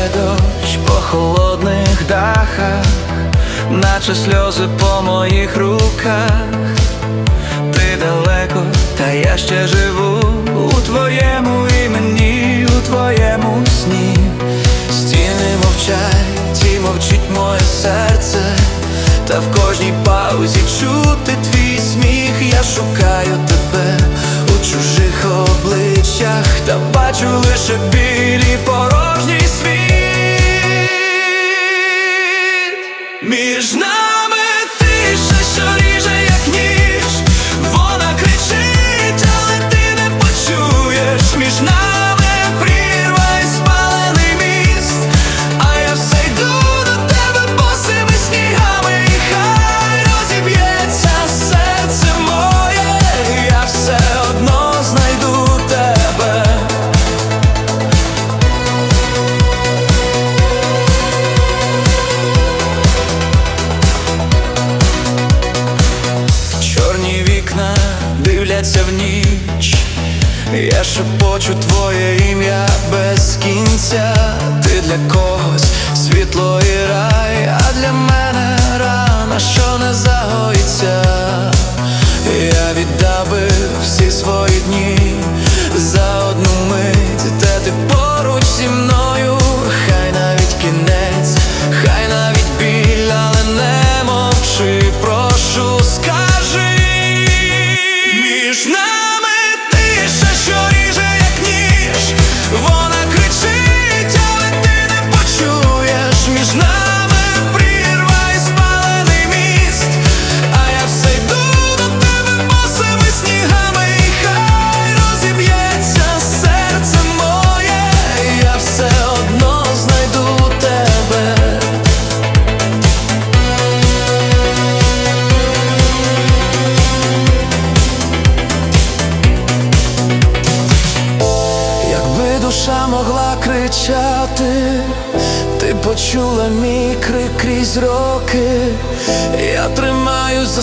падає дощ по холодних дахах, наче сльози по моїх руках. Ти далеко, та я ще живу у твоєму імені, у твоєму сні. Стіни мовчать, і мовчить моє серце, та в кожній паузі чути твій сміх. Я шукаю тебе у чужих обличчях, та бачу лише білі Між нами дивляться в ніч. Я шепочу твоє ім'я без кінця. Ти для когось світло і рай, а для мене рана, що не загоїться. Я віддав би всі свої дні за одну мить, де ти поруч зі мною, могла кричати, ти почула мій крик крізь роки, я тримаю за за